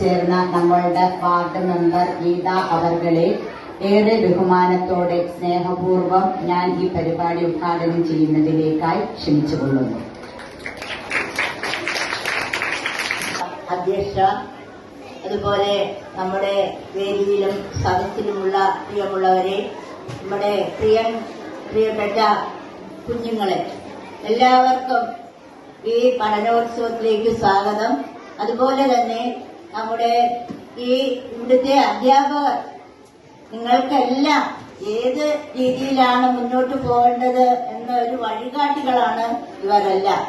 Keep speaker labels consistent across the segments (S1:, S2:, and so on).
S1: എത്തിച്ചേർന്ന നമ്മളുടെ ward member Geetha അവർകളെ ഏറെ ബഹുമാനത്തോടെ സ്നേഹപൂർവം ഞാൻ ഈ പരിപാടി ഉദ്ഘാടനം ചെയ്യുന്നതിലേക്കായി ക്ഷണിച്ചുകൊള്ളുന്നു.
S2: അധ്യക്ഷ അതുപോലെ നമ്മുടെ വേദിയിലും സദസ്സിലുമുള്ള പ്രിയമുള്ളവരെ നമ്മുടെ പ്രിയ പ്രിയപ്പെട്ട കുഞ്ഞുങ്ങളെ എല്ലാവർക്കും ഈ പഠനോത്സവത്തിലേക്ക് സ്വാഗതം. അതുപോലെ തന്നെ നമ്മുടെ ഈ ഇവിടുത്തെ അധ്യാപകർ നിങ്ങൾക്കെല്ലാം ഏത് രീതിയിലാണ് മുന്നോട്ട് പോകേണ്ടത് എന്ന ഒരു വഴികാട്ടികളാണ് ഇവരെല്ലാം.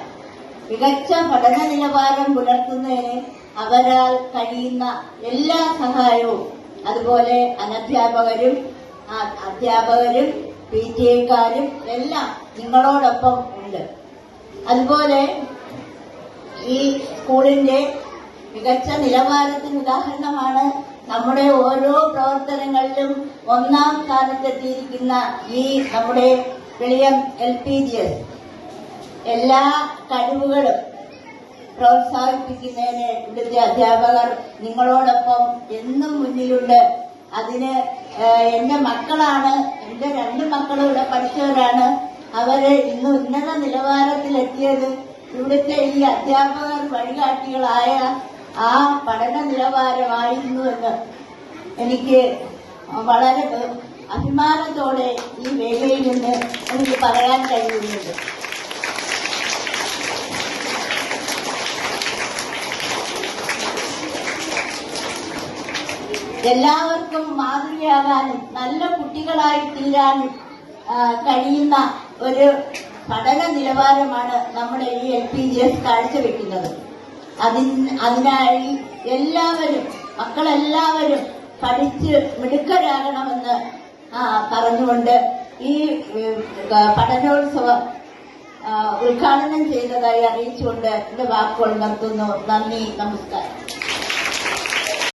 S2: മികച്ച പഠന നിലവാരം പുലർത്തുന്നതിന് അവരാൽ കഴിയുന്ന എല്ലാ സഹായവും അതുപോലെ അനധ്യാപകരും അധ്യാപകരും പി ടി എക്കാരും എല്ലാം നിങ്ങളോടൊപ്പം ഉണ്ട്. അതുപോലെ ഈ സ്കൂളിന്റെ മികച്ച നിലവാരത്തിന് ഉദാഹരണമാണ് നമ്മുടെ ഓരോ പ്രവർത്തനങ്ങളിലും ഒന്നാം സ്ഥാനത്തെത്തിയിരിക്കുന്ന ഈ നമ്മുടെ വിളിയം എൽ പി ജി എസ് എല്ലാ കഴിവുകളും പ്രോത്സാഹിപ്പിക്കുന്നതിന് ഇവിടുത്തെ അധ്യാപകർ നിങ്ങളോടൊപ്പം എന്നും മുന്നിലുണ്ട്. അതിന് എന്റെ മക്കളാണ് എന്റെ രണ്ട് മക്കളും ഇവിടെ പഠിച്ചവരാണ്. അവർ ഇന്ന് ഉന്നത നിലവാരത്തിലെത്തിയത് ഇവിടുത്തെ ഈ അധ്യാപകർ വഴികാട്ടികളായ ആ പഠന നിലവാരമായിരുന്നു എന്ന് എനിക്ക് വളരെ അഭിമാനത്തോടെ ഈ വേദിയിൽ നിന്ന് എനിക്ക് പറയാൻ കഴിയുന്നുണ്ട് എല്ലാവർക്കും മാതൃകയാകാനും നല്ല കുട്ടികളായി തീരാനും കഴിയുന്ന ഒരു പഠന നിലവാരമാണ് നമ്മുടെ ഈ എൽ പി ജി എസ് കാഴ്ചവെക്കുന്നത്. അതിന് അതിനായി എല്ലാവരും മക്കളെല്ലാവരും പഠിച്ച് മിടുക്കരാകണമെന്ന് പറഞ്ഞുകൊണ്ട് ഈ പഠനോത്സവം ഉദ്ഘാടനം ചെയ്തതായി അറിയിച്ചുകൊണ്ട് എന്റെ വാക്കുകൾ നിർത്തുന്നു. നന്ദി നമസ്കാരം.